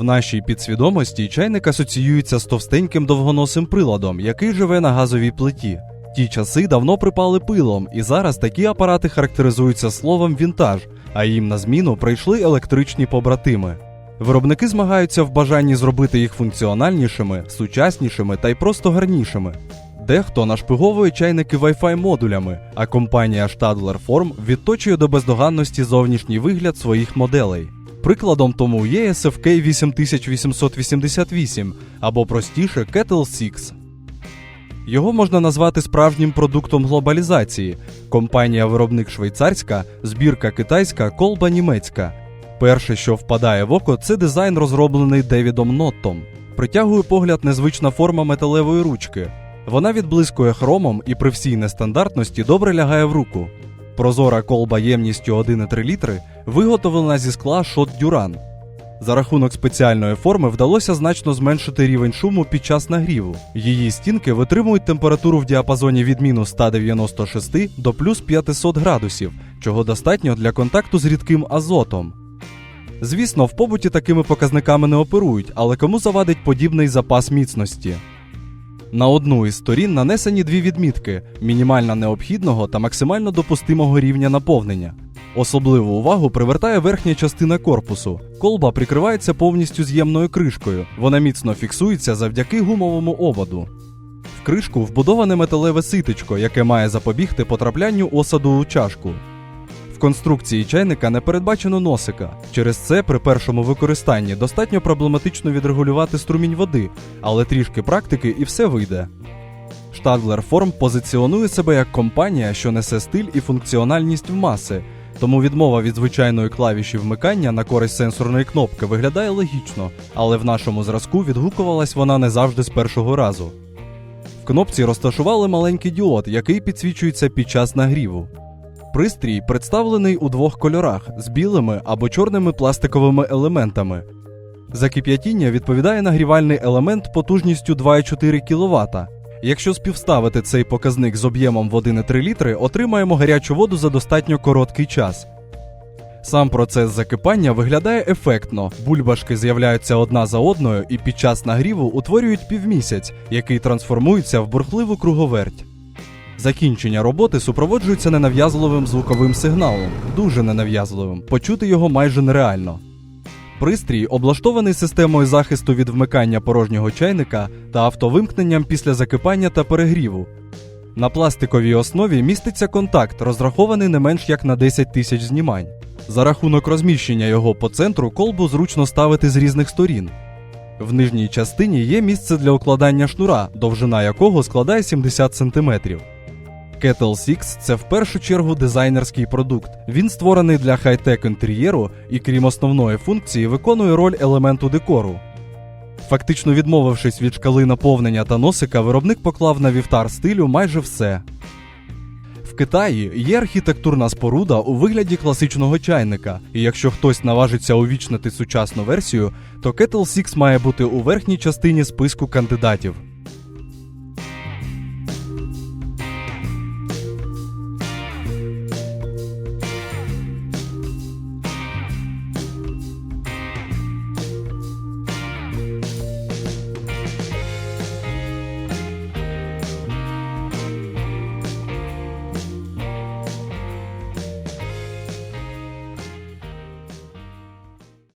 В нашій підсвідомості чайник асоціюється з товстеньким довгоносим приладом, який живе на газовій плиті. Ті часи давно припали пилом, і зараз такі апарати характеризуються словом вінтаж, а їм на зміну прийшли електричні побратими. Виробники змагаються в бажанні зробити їх функціональнішими, сучаснішими та й просто гарнішими. Дехто нашпиговує чайники Wi-Fi модулями, а компанія Stadler Form відточує до бездоганності зовнішній вигляд своїх моделей. Прикладом тому є SFK 8888 або простіше Kettle 6. Його можна назвати справжнім продуктом глобалізації. Компанія-виробник швейцарська, збірка китайська, колба німецька. Перше, що впадає в око, це дизайн, розроблений Девідом Ноттом. Притягує погляд незвична форма металевої ручки. Вона відблискує хромом і при всій нестандартності добре лягає в руку. Прозора колба ємністю 1,3 літри виготовлена зі скла Шот Дюран. За рахунок спеціальної форми вдалося значно зменшити рівень шуму під час нагріву. Її стінки витримують температуру в діапазоні від мінус 196 до плюс 500 градусів, чого достатньо для контакту з рідким азотом. Звісно, в побуті такими показниками не оперують, але кому завадить подібний запас міцності. На одну із сторін нанесені дві відмітки: мінімально необхідного та максимально допустимого рівня наповнення. Особливу увагу привертає верхня частина корпусу. Колба прикривається повністю з'ємною кришкою. Вона міцно фіксується завдяки гумовому ободу. В кришку вбудоване металеве ситечко, яке має запобігти потраплянню осаду у чашку. Конструкції чайника не передбачено носика. Через це при першому використанні достатньо проблематично відрегулювати струмінь води, але трішки практики і все вийде. Stadler Form позиціонує себе як компанія, що несе стиль і функціональність в маси, тому відмова від звичайної клавіші вмикання на користь сенсорної кнопки виглядає логічно, але в нашому зразку відгукувалась вона не завжди з першого разу. В кнопці розташували маленький діод, який підсвічується під час нагріву. Пристрій представлений у двох кольорах з білими або чорними пластиковими елементами. За кип'ятіння відповідає нагрівальний елемент потужністю 2,4 кВт. Якщо співставити цей показник з об'ємом в 1,3 літри, отримаємо гарячу воду за достатньо короткий час. Сам процес закипання виглядає ефектно. Бульбашки з'являються одна за одною і під час нагріву утворюють півмісяць, який трансформується в бурхливу круговерть. Закінчення роботи супроводжується ненав'язливим звуковим сигналом, дуже ненав'язливим. Почути його майже нереально. Пристрій облаштований системою захисту від вмикання порожнього чайника та автовимкненням після закипання та перегріву. На пластиковій основі міститься контакт, розрахований не менш як на 10 тисяч знімань. За рахунок розміщення його по центру колбу зручно ставити з різних сторін. В нижній частині є місце для укладання шнура, довжина якого складає 70 см. Kettle 6 – це в першу чергу дизайнерський продукт. Він створений для хай-тек інтер'єру і, крім основної функції, виконує роль елементу декору. Фактично відмовившись від шкали наповнення та носика, виробник поклав на вівтар стилю майже все. В Китаї є архітектурна споруда у вигляді класичного чайника, і якщо хтось наважиться увічнити сучасну версію, то Kettle 6 має бути у верхній частині списку кандидатів.